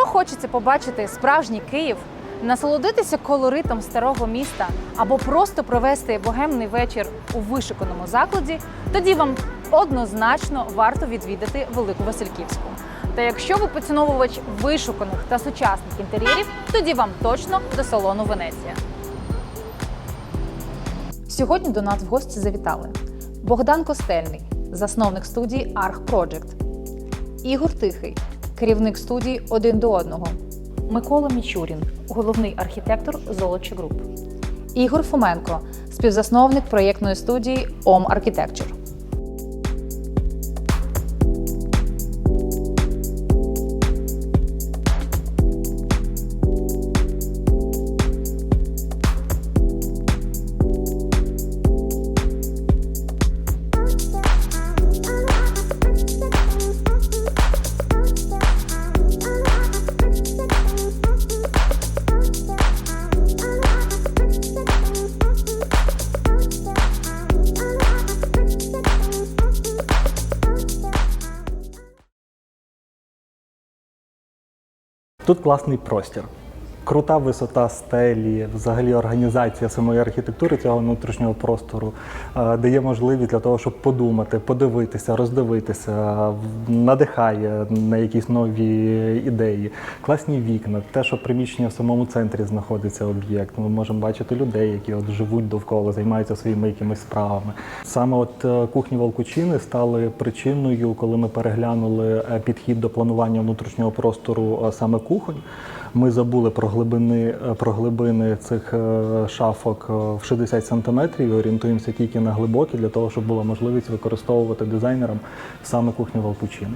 Якщо хочеться побачити справжній Київ, насолодитися колоритом старого міста або просто провести богемний вечір у вишуканому закладі, тоді вам однозначно варто відвідати Велику Васильківську. Та якщо ви поціновувач вишуканих та сучасних інтер'єрів, тоді вам точно до салону Венеція. Сьогодні до нас в гості завітали Богдан Костельний, засновник студії Arch Project, Ігор Тихий, керівник студії Один до одного, Микола Мічурін, головний архітектор Золочі Груп, Ігор Фоменко, співзасновник проєктної студії Ом Architecture. Тут класний простір. Крута висота стелі, взагалі організація самої архітектури цього внутрішнього простору е, дає можливість для того, щоб подумати, подивитися, роздивитися, надихає на якісь нові ідеї. Класні вікна, те, що приміщення в самому центрі знаходиться об'єкт. Ми можемо бачити людей, які от живуть довкола, займаються своїми якимись справами. Саме от е, кухні Волкучини стали причиною, коли ми переглянули е, підхід до планування внутрішнього простору е, саме кухонь. Ми забули про глибини, е, про глибини цих е, шафок е, в 60 сантиметрів і орієнтуємося тільки на глибокі для того, щоб була можливість використовувати дизайнерам саме кухню Волкучини.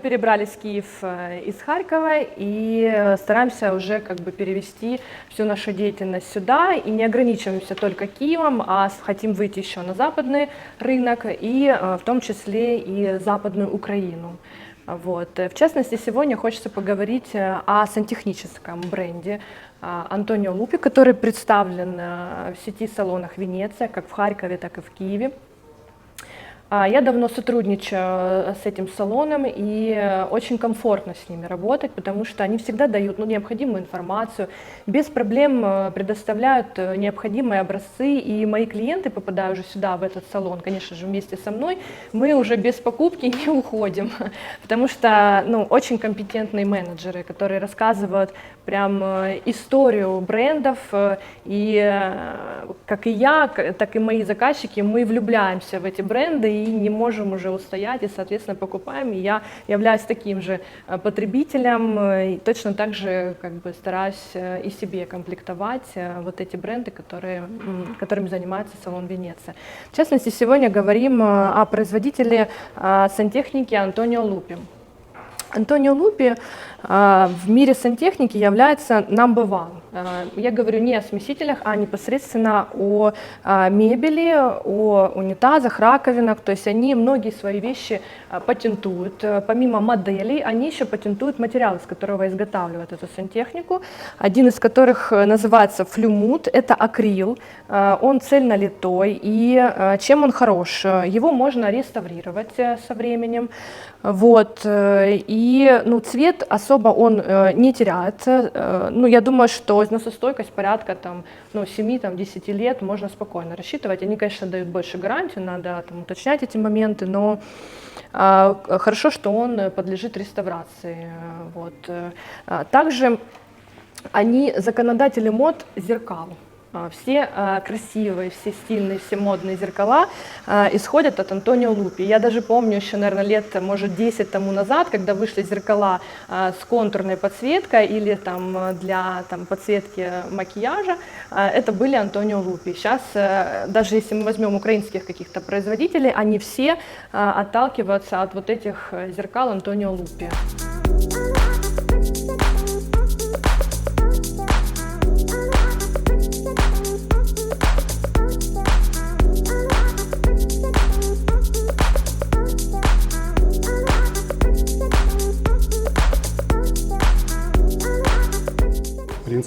перебрались в Киев э, из Харькова и э, стараемся уже как бы перевести всю нашу деятельность сюда и не ограничиваемся только Киевом, а с- хотим выйти еще на западный рынок и э, в том числе и западную Украину. Вот. Э, В частности, сегодня хочется поговорить э, о сантехническом бренде а, Антонио Лупи, который представлен э, в сети салонах Венеция, как в Харькове, так и в Киеве. А, Я давно сотрудничаю э, с этим салоном и э, очень комфортно с ними работать, потому что они всегда дают ну, необходимую информацию, без проблем э, предоставляют э, необходимые образцы, и мои клиенты, попадая уже сюда, в этот салон, конечно же, вместе со мной, мы уже без покупки не уходим, потому что ну, очень компетентные менеджеры, которые рассказывают прям э, историю брендов, э, и э, как и я, к- так и мои заказчики, мы влюбляемся в эти бренды и не можем уже устоять, и, соответственно, покупаем. И я являюсь таким же э, потребителем, э, и точно так же как бы стараюсь э, и себе комплектовать э, вот эти бренды, которые, м, которыми занимается салон Венеция. В частности, сегодня говорим э, о производителе э, сантехники Антонио Лупи. Антонио Лупи в мире сантехники является number one. Я говорю не о смесителях, а непосредственно о а, мебели, о унитазах, раковинах. То есть они многие свои вещи а, патентуют. Э, Помимо моделей, они еще патентуют материал, из которого изготавливают эту сантехнику. Один из которых э, называется флюмут. Это акрил. А, Он цельнолитой. И чем он хорош? Э, Его можно реставрировать э, со временем. Вот. э, И ну, цвет особо он э, не теряется. Э, Ну, я думаю, что износостойкость порядка там, ну, 7-10 лет можно спокойно рассчитывать. Они, конечно, дают больше гарантию, надо там, уточнять эти моменты, но а, хорошо, что он подлежит реставрации. Вот. А, Также они законодатели мод зеркал. А, Все а, красивые, все стильные, все модные зеркала а, исходят от Антонио Лупи. Я даже помню еще, наверное, лет, может, 10 тому назад, когда вышли зеркала а, с контурной подсветкой или там а, для там, подсветки макияжа, а, это были Антонио Лупи. Сейчас, э, даже если мы возьмем украинских каких-то производителей, они все а, отталкиваются от вот этих э, зеркал Антонио Лупи.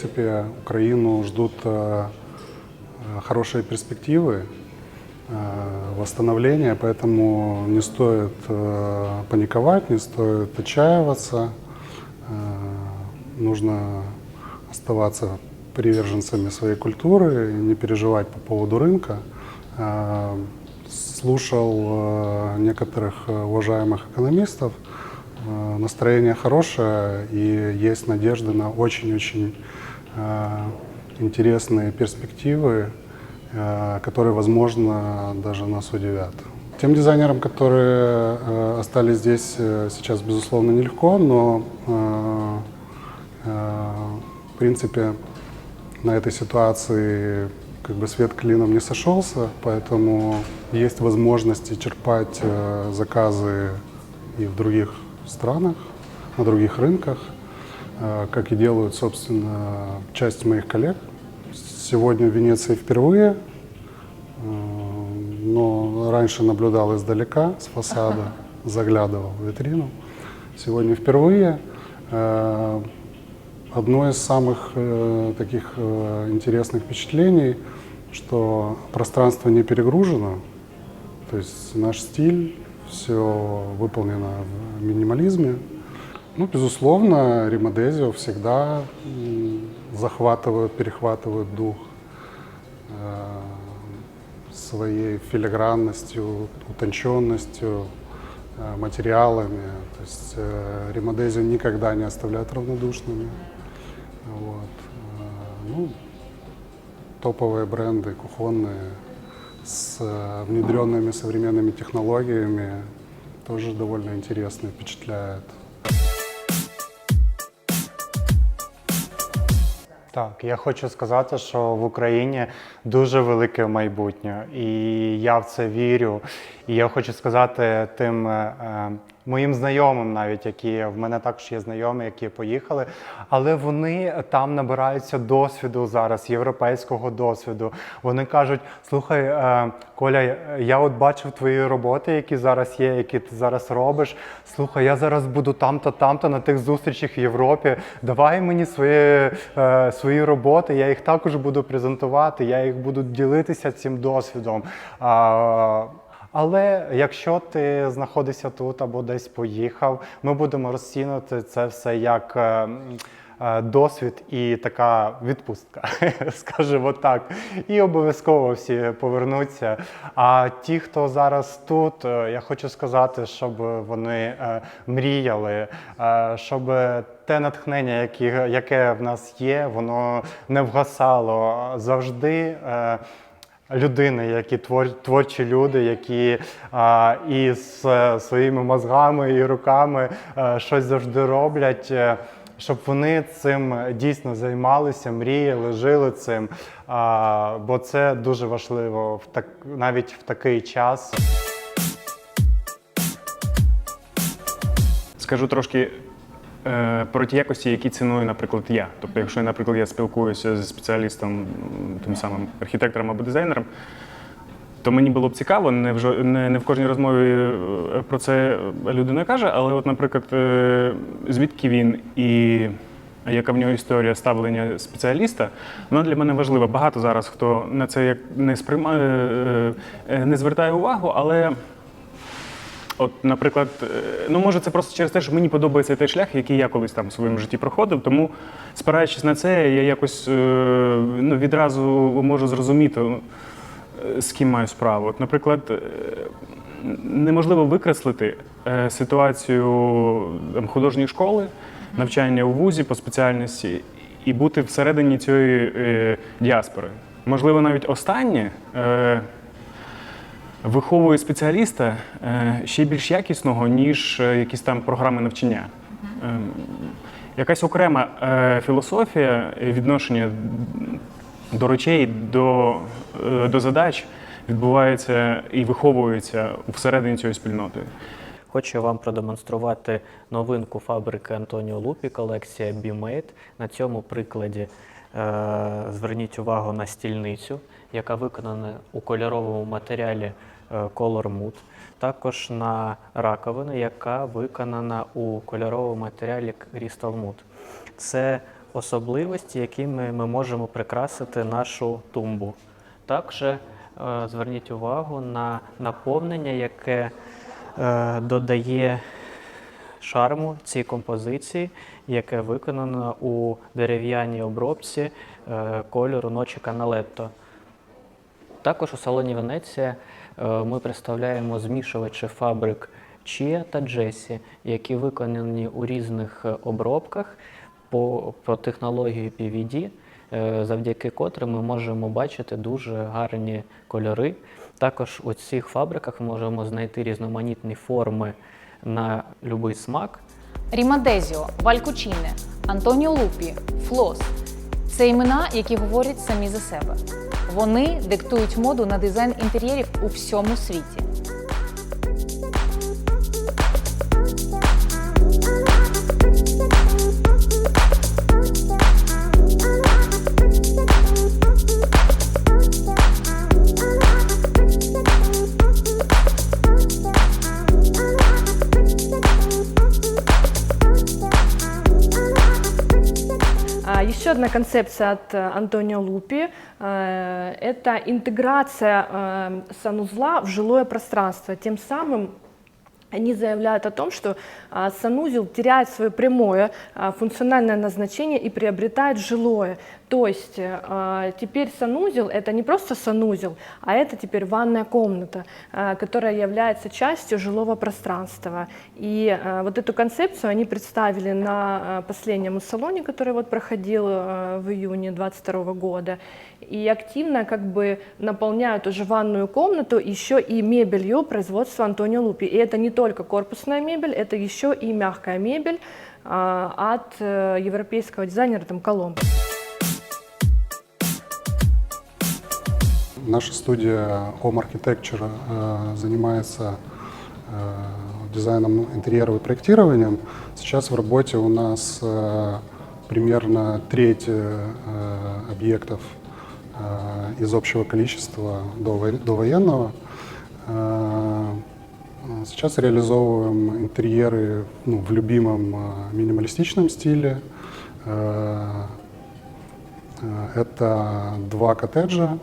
Принципе, Украину ждут э, хорошие перспективы э, восстановления, поэтому не стоит э, паниковать, не стоит отчаиваться. Нужно оставаться приверженцами своей культуры, не переживать по поводу рынка. Слушал некоторых уважаемых экономистов. Настроение хорошее и есть надежды на очень-очень интересные перспективы, э, которые, возможно, даже нас удивят. Тем дизайнерам, которые э, остались здесь э, сейчас, безусловно, нелегко, но э, э, в принципе на этой ситуации как бы свет клином не сошелся, поэтому есть возможности черпать э, заказы и в других странах, на других рынках, э, как и делают, собственно, часть моих коллег. Сегодня в Венеции впервые, э, но раньше наблюдал издалека, с фасада, заглядывал в витрину. Сегодня впервые. Э, Одно из самых э, таких э, интересных впечатлений, что пространство не перегружено, то есть наш стиль, все выполнено в минимализме. Ну, безусловно, Римадезио всегда захватывают, перехватывают дух э, своей филигранностью, утонченностью, э, материалами. То есть э, Римадезио никогда не оставляют равнодушными. Вот. Ну, топовые бренды, кухонные, с внедренными современными технологиями, тоже довольно интересно, впечатляет. Так, я хочу сказати, що в Україні дуже велике майбутнє, і я в це вірю. І я хочу сказати тим е, моїм знайомим, навіть які в мене також є знайомі, які поїхали, але вони там набираються досвіду зараз, європейського досвіду. Вони кажуть: слухай, е, Коля, я от бачив твої роботи, які зараз є, які ти зараз робиш. Слухай, я зараз буду там-то, там-то на тих зустрічах в Європі. Давай мені свої, е, свої роботи, я їх також буду презентувати, я їх буду ділитися цим досвідом. Але якщо ти знаходишся тут або десь поїхав, ми будемо розцінювати це все як е, м, е, досвід і така відпустка, скажімо так. І обов'язково всі повернуться. А ті, хто зараз тут, е, я хочу сказати, щоб вони е, мріяли, щоб те натхнення, яке в нас є, воно не вгасало завжди. Людини, які твор, творчі люди, які а, із е, своїми мозгами і руками е, щось завжди роблять. е, Щоб вони цим дійсно займалися, мріяли, жили цим, а, бо це дуже важливо в так, навіть в такий час. Скажу трошки про ті якості, які ціную, наприклад, я. Тобто, якщо, наприклад, я спілкуюся зі спеціалістом, тим самим архітектором або дизайнером, то мені було б цікаво, не в, не, не в кожній розмові е, про це людина каже, але, от, наприклад, е, звідки він і яка в нього історія ставлення спеціаліста, вона для мене важлива. Багато зараз хто на це як не сприймає, е, е, не звертає увагу, але. От, наприклад, е, ну може це просто через те, що мені подобається той шлях, який я колись там в своєму житті проходив. Тому, спираючись на це, я якось е, ну, відразу можу зрозуміти, е, з ким маю справу. От, наприклад, неможливо викреслити ситуацію там, художньої школи, навчання у вузі по спеціальності і бути всередині цієї діаспори. Можливо, навіть останнє. Виховує спеціаліста е, ще більш якісного, ніж е, якісь там програми навчання. Е, Якась окрема е, філософія відношення до речей, до, до задач відбувається і виховується всередині цієї спільноти. Хочу вам продемонструвати новинку фабрики Антоніо Лупі, колекція B-Made. На цьому прикладі е, зверніть увагу на стільницю, яка виконана у кольоровому матеріалі Color Mood. Також на раковину, яка виконана у кольоровому матеріалі Crystal Mood. Це особливості, якими ми можемо прикрасити нашу тумбу. Також е, зверніть увагу на наповнення, яке е, додає шарму цій композиції, яке виконано у дерев'яній обробці е, кольору ночі Каналетто. Також у салоні Венеція е, ми представляємо змішувачі фабрик Чія та Джесі, які виконані у різних е, обробках по, по технології PVD, е, завдяки котрим ми можемо бачити дуже гарні кольори. Також у цих фабриках можемо знайти різноманітні форми на будь-який смак. Рімадезіо, Валькучіне, Антоніо Лупі, Флос це імена, які говорять самі за себе. Вони диктують моду на дизайн інтер'єрів у всьому світі. одна концепция от э, Антонио Лупи э, – это интеграция э, санузла в жилое пространство. Тем самым они заявляют о том, что а, санузел теряет свое прямое а, функциональное назначение и приобретает жилое. То есть а, теперь санузел это не просто санузел, а это теперь ванная комната, а, которая является частью жилого пространства. И а, вот эту концепцию они представили на последнем салоне, который вот проходил в июне 2022 года. И активно как бы наполняют уже ванную комнату еще и мебелью производства Антонио Лупи. И это не только корпусная мебель, это еще и мягкая мебель от э, европейского дизайнера там Коломбо. Наша студия Home Architecture э, занимается э, дизайном интерьеров и проектированием. Сейчас в работе у нас э, примерно треть объектов из общего количества довоенного. Э, Сейчас реализовываем интерьеры ну, в любимом минималистичном стиле. Это два коттеджа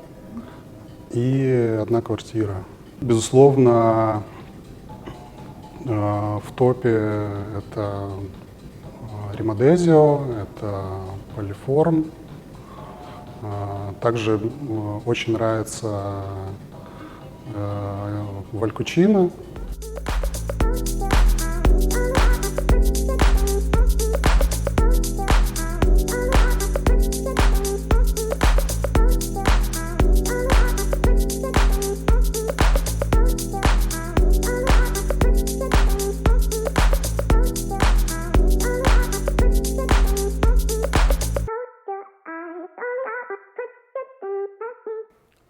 и одна квартира. Безусловно, э, в топе это э, Римадезио, это Полиформ. Э, Также очень нравится э,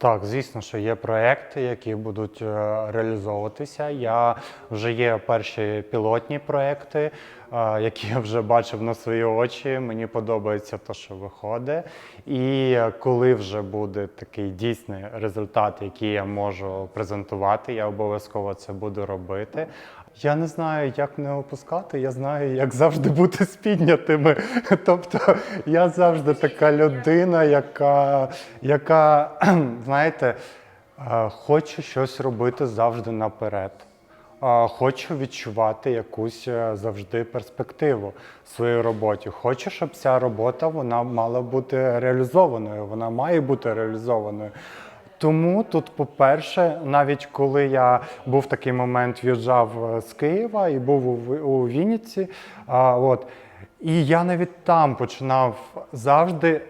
Так, звісно, що є проекти, які будуть е, реалізовуватися. Я вже є перші пілотні проекти, які я вже бачив на свої очі. Мені подобається те, що виходить. І коли вже буде такий дійсний результат, який я можу презентувати, я обов'язково це буду робити. Я не знаю, як не опускати, я знаю, як завжди бути спіднятими. Тобто я завжди така людина, яка, яка знаєте, хоче щось робити завжди наперед. Хочу відчувати якусь е, завжди перспективу в своїй роботі. Хочу, щоб ця робота вона мала бути реалізованою. Вона має бути реалізованою. Тому тут, по-перше, навіть коли я був в такий момент, в'їжджав е, з Києва і був у, у Вінниці, от, і я навіть там починав завжди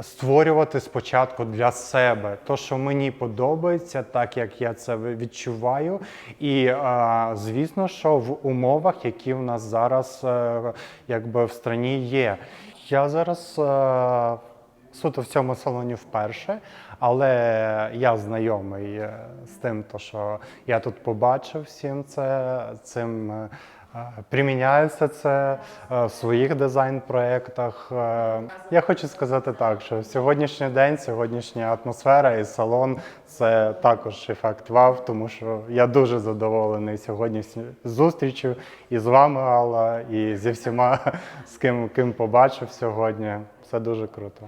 створювати спочатку для себе те, що мені подобається, так як я це відчуваю. І звісно, що в умовах, які в нас зараз е, якби в страні є. Я зараз е, суто в цьому салоні вперше, але я знайомий е, з тим, то, що я тут побачив всім це, цим е, е, це е, в своїх дизайн-проєктах. Е, Я хочу сказати так, що сьогоднішній день, сьогоднішня атмосфера і салон це також ефект вау, тому що я дуже задоволений сьогоднішньою зустрічю і з вами, Алла, і зі всіма, з ким, ким побачив сьогодні. все дуже круто.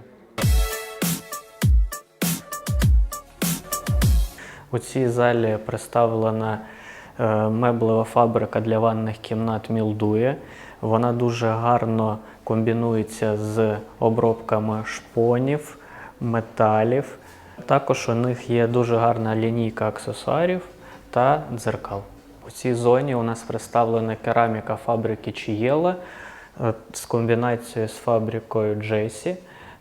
У цій залі представлена меблева фабрика для ванних кімнат Мілдує. Вона дуже гарно комбінується з обробками шпонів, металів. Також у них є дуже гарна лінійка аксесуарів та дзеркал. У цій зоні у нас представлена кераміка фабрики Чієла е, з комбінацією з фабрикою Джесі.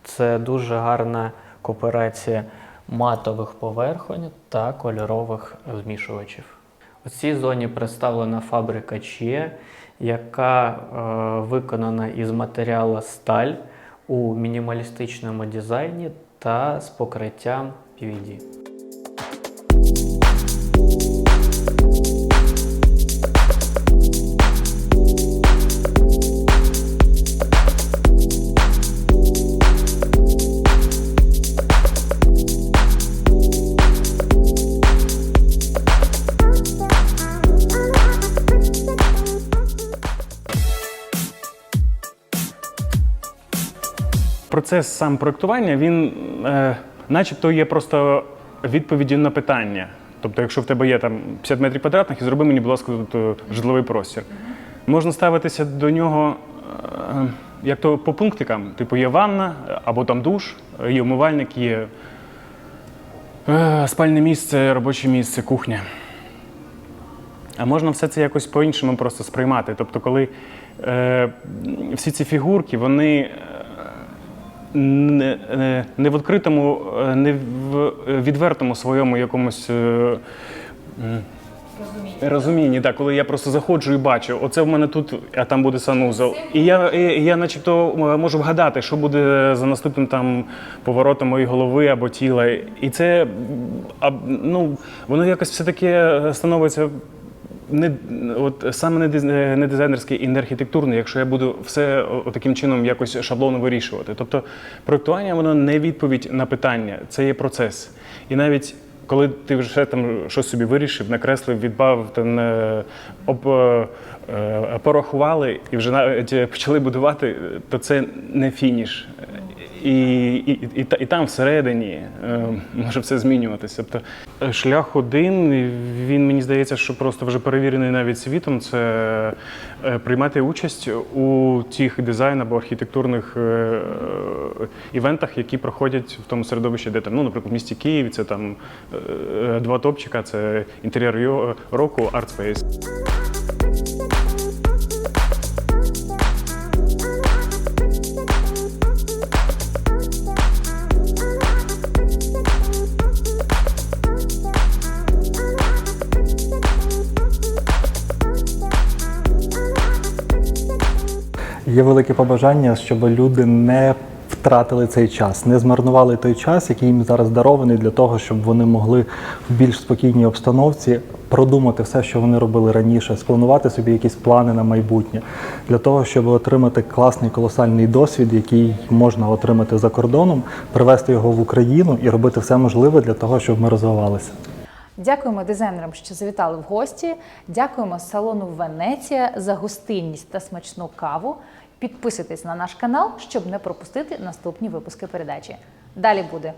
Це дуже гарна кооперація матових поверхонь та кольорових змішувачів. У цій зоні представлена фабрика Чіє, яка е, виконана із матеріалу сталь у мінімалістичному дизайні та з покриттям PVD. Процес сам проектування, він е, начебто є просто відповіддю на питання. Тобто, якщо в тебе є там 50 метрів квадратних, і зроби мені, будь ласка, тут е, житловий простір. Можна ставитися до нього е, як то по пунктикам. Типу, є ванна або там душ, є умивальник, є е, спальне місце, робоче місце, кухня. А можна все це якось по-іншому просто сприймати. Тобто, коли е, всі ці фігурки, вони е, не, не, не в відкритому, е, не в відвертому своєму якомусь. е, Розумінні, так, коли я просто заходжу і бачу, оце в мене тут, а там буде санузел. І я, і, я начебто е, можу вгадати, що буде за наступним там поворотом моєї голови або тіла. І це ну, воно якось все таки становиться не от саме не диз- не дизайнерське і не архітектурне, якщо я буду все таким чином якось шаблонно вирішувати. Тобто проектування воно не відповідь на питання, це є процес. І навіть коли ти вже там щось собі вирішив, накреслив, відбавив, там, е, об, е, е, порахували і вже навіть почали будувати, то це не фініш. І, і, і, і там всередині е, може все змінюватися. Тобто е, шлях один, він мені здається, що просто вже перевірений навіть світом. Це е, приймати участь у тих дизайн або архітектурних івентах, які проходять в тому середовищі, де там, ну, наприклад, в місті Києві це там два топчика, це інтер'єр року, артспейс. Є велике побажання, щоб люди не втратили цей час, не змарнували той час, який їм зараз дарований для того, щоб вони могли в більш спокійній обстановці продумати все, що вони робили раніше, спланувати собі якісь плани на майбутнє, для того, щоб отримати класний колосальний досвід, який можна отримати за кордоном, привезти його в Україну і робити все можливе для того, щоб ми розвивалися. Дякуємо дизайнерам, що завітали в гості. Дякуємо салону Венеція за гостинність та смачну каву. Підписуйтесь на наш канал, щоб не пропустити наступні випуски передачі. Далі буде